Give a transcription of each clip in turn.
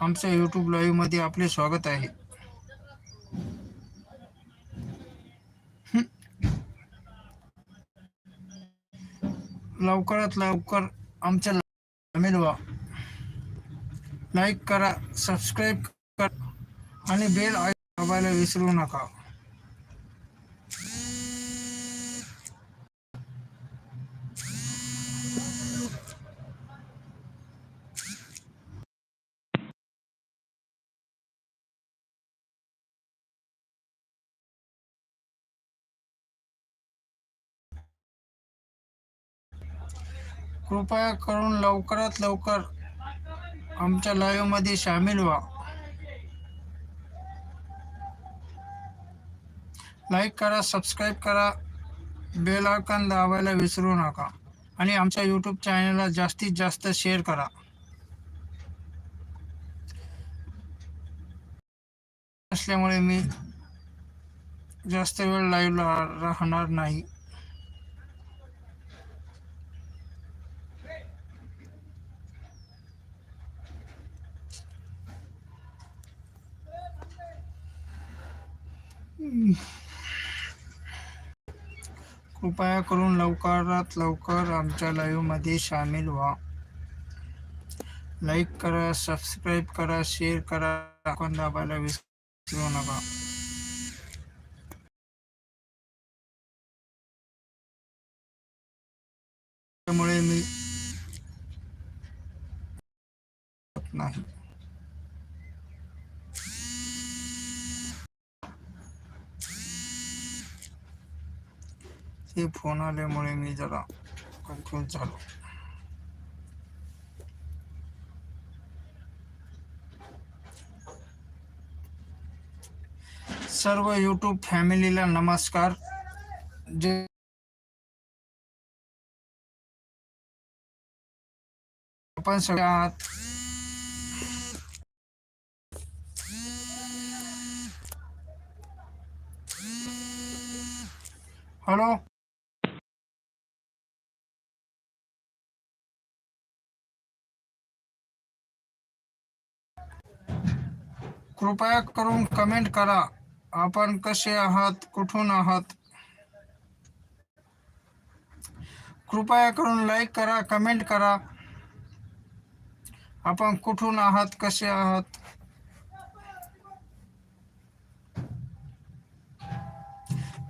आमच्या यूट्यूब लाईव्हमध्ये आपले स्वागत आहे. लवकरात लवकर आमच्या सामील व्हा लाईक करा सबस्क्राईब करा आणि बेल आयकॉन दाबायला विसरू नका. कृपया करून लवकरात लवकर आमच्या लाईव्हमध्ये सामील व्हा. लाईक करा सबस्क्राईब करा बेल आयकॉन दाबायला विसरू नका आणि आमच्या यूट्यूब चॅनलला जास्तीत जास्त शेअर करा. असल्यामुळे मी जास्त वेळ लाईव्हला राहणार नाही. कृपया करून लवकरात लवकर आमच्या लाईव्हमध्ये सामील व्हा. लाईक करा सबस्क्राईब करा शेअर करा. आपण दाबायला विसरू नका. त्यामुळे मी नाही. हे फ़ोन आल्यामुळे मी जरा सर्व यूट्यूब फॅमिलीला नमस्कार जे आपण सगळे कृपया करून कमेंट करा. आपण कसे आहात? कुठून आहात? कृपया करून लाईक करा कमेंट करा. आपण कुठून आहात? कसे आहात?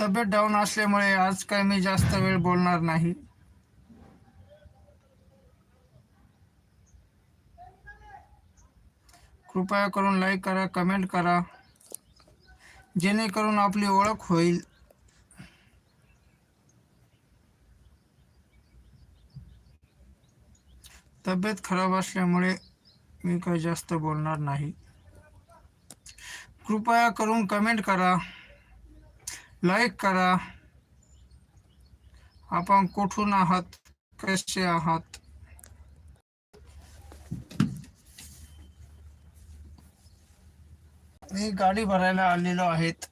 तब्येत डाऊन असल्यामुळे आज काय मी जास्त वेळ बोलणार नाही. कृपया करून लाईक करा कमेंट करा. जेणेकरून आपली ओळख होईल. तब्येत खराब असल्यामुळे मी काही जास्त बोलणार नाही. कृपया करून कमेंट करा. लाईक करा. आपण कुठून आहात? कसे आहात? मी गाडी भरायला आलेलो आहेत.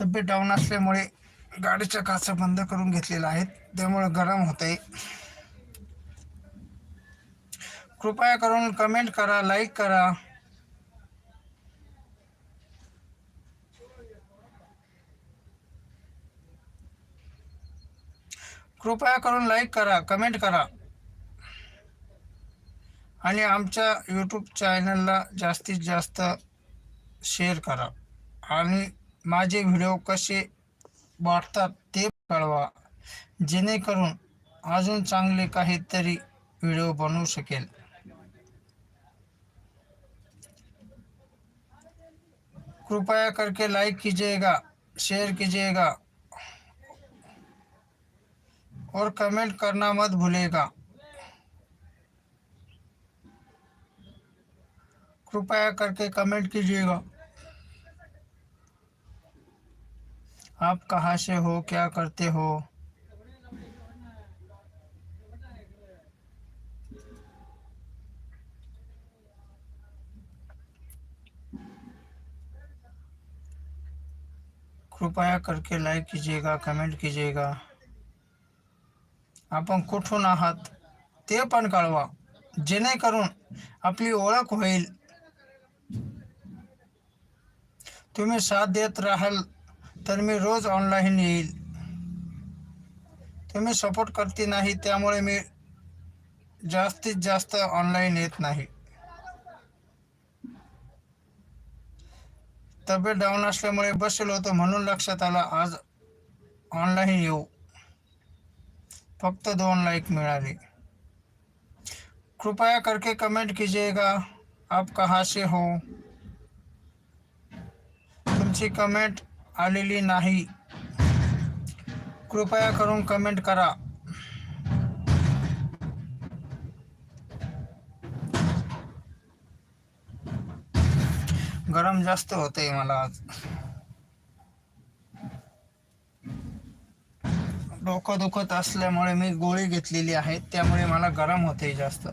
तब्येत डाऊन असल्यामुळे गाडीच्या काचा बंद करून घेतलेल्या आहेत. त्यामुळे गरम होत आहे कृपया करून कमेंट करा लाईक करा. कृपया करून लाईक करा कमेंट करा. आणि आमच्या यूट्यूब चॅनलला जास्तीत जास्त शेअर करा. आणि माझे व्हिडिओ कसे वाटतात ते कळवा. जेणेकरून अजून चांगले काहीतरी व्हिडिओ बनवू शकेल. कृपया करके लाइक कीजिएगा शेयर कीजिएगा. और कमेंट करना मत भूलेगा कृपया करके कमेंट कीजिएगा। आप कहाँ से हो, क्या करते हो? कृपया करके लाइक कीजिएगा कमेंट कीजिएगा। आपण कुठून आहात? ते पण कळवा. जेणेकरून आपली ओळख होईल. तुम्ही साथ देत राहाल तर मी रोज ऑनलाईन येईल. तुम्ही सपोर्ट करते नाही त्यामुळे मी जास्तीत जास्त ऑनलाईन येत नाही. तब्येत डाऊन असल्यामुळे बसलो होतो म्हणून लक्षात आला आज ऑनलाईन येऊ. फक्त दोन लाईक मिळाली. कृपया करके कमेंट कीजिएगा आप कहाँ से हो. तुमची कमेंट आलेली नाही. कृपया करून कमेंट करा. गरम जास्त होतंय मला आज. डोकं दुखत असल्यामुळे मी गोळी घेतलेली आहे त्यामुळे मला गरम होते जास्त.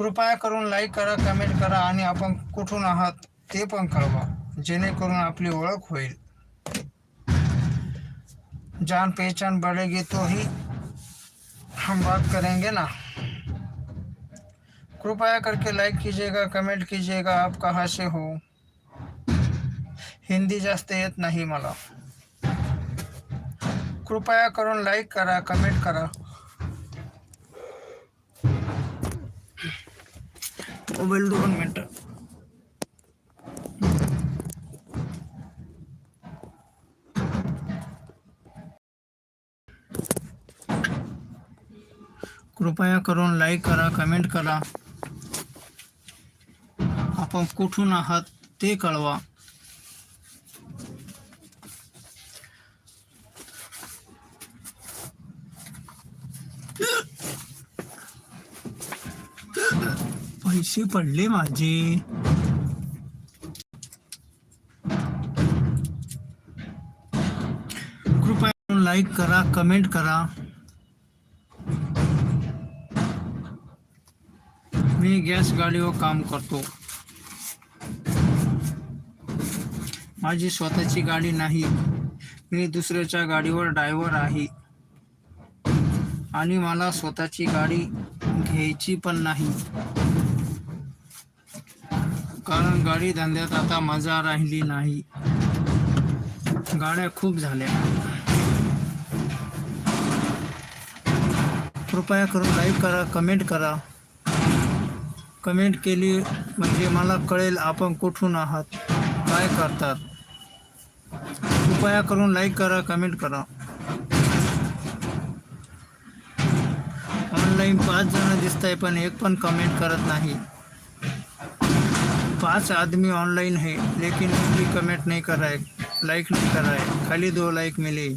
कृपया करून लाईक करा कमेंट करा आणि आपण कुठून आहात ते पण कळवा, जेणेकरून आपली ओळख होईल. जान पहचान बढ़ेगी तो ही. हम बात करेंगे ना. कृपया करके लाइक कीजिएगा कमेंट कीजिएगा, आप कहाँ से हो? हिंदी जास्त येत नाही मला. कृपया करून लाईक करा कमेंट करा. मोबाईल दोन मिनटं। कृपया करून लाईक करा कमेंट करा। आपण कुठून आहात ते कळवा। पैसे पडले माझे. कृपया करून लाईक करा कमेंट करा. मी गॅस गाडीवर काम करतो. माझी स्वतःची गाडी नाही. मी दुसऱ्याच्या गाडीवर ड्रायव्हर आहे. आणि मला स्वतःची गाडी घ्यायची पण नाही. कारण गाडी धंद्यात आता मजा राहिली नाही. गाड्या खूप झाल्या. कृपया करून लाईक करा कमेंट करा. कमेंट केली म्हणजे मला कळेल आपण कुठून आहात काय करतात. कृपया करून लाईक करा कमेंट करा. ऑनलाईन पाच जण दिसत आहे पण एक पण कमेंट करत नाही. पांच आदमी ऑनलाइन है लेकिन भी कमेंट नहीं कर रहा है लाइक नहीं कर रहा है खाली दो लाइक मिले।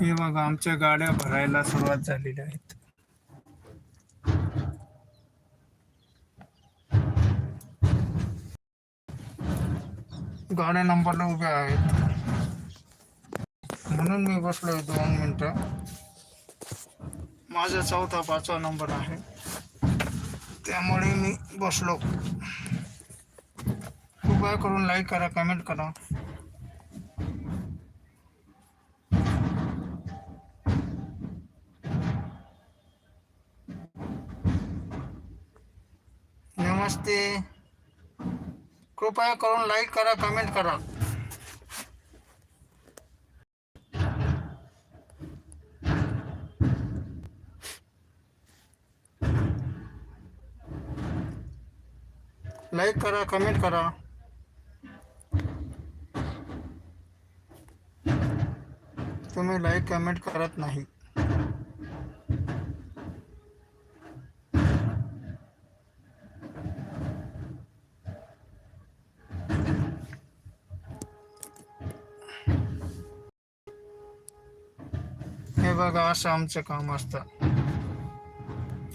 हे बघा आमच्या गाड्या भरायला सुरुवात झालेल्या आहेत. गाड्या नंबरला उभ्या आहेत. म्हणून मी बसलोय दोन मिनटं. माझा चौथा पाचवा नंबर आहे. त्यामुळे मी बसलो. कृपया करून लाईक करा कमेंट करा. नमस्ते. कृपया करून लाईक करा, कमेंट करा. लाईक करा, कमेंट करा. तुम्ही लाईक, कमेंट करत नाही. बघा असं आमचं काम असतं.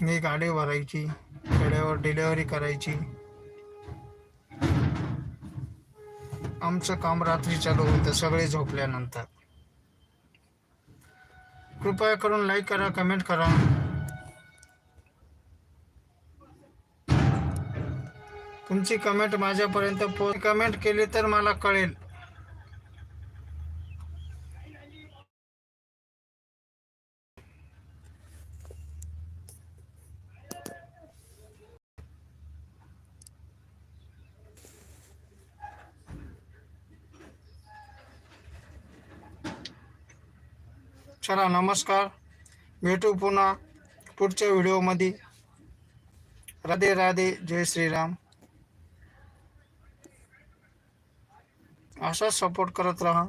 मी गाडी भरायची खेड्यावर डिलेवरी करायची. आमचं काम रात्री चालू होतं सगळे झोपल्यानंतर. कृपया करून लाईक करा कमेंट करा. तुमची कमेंट माझ्यापर्यंत पो कमेंट केली तर मला कळेल. चला नमस्कार. भेटू पुन्हा पुढच्या व्हिडिओमध्ये. राधे राधे जय श्रीराम. असाच सपोर्ट करत राहा.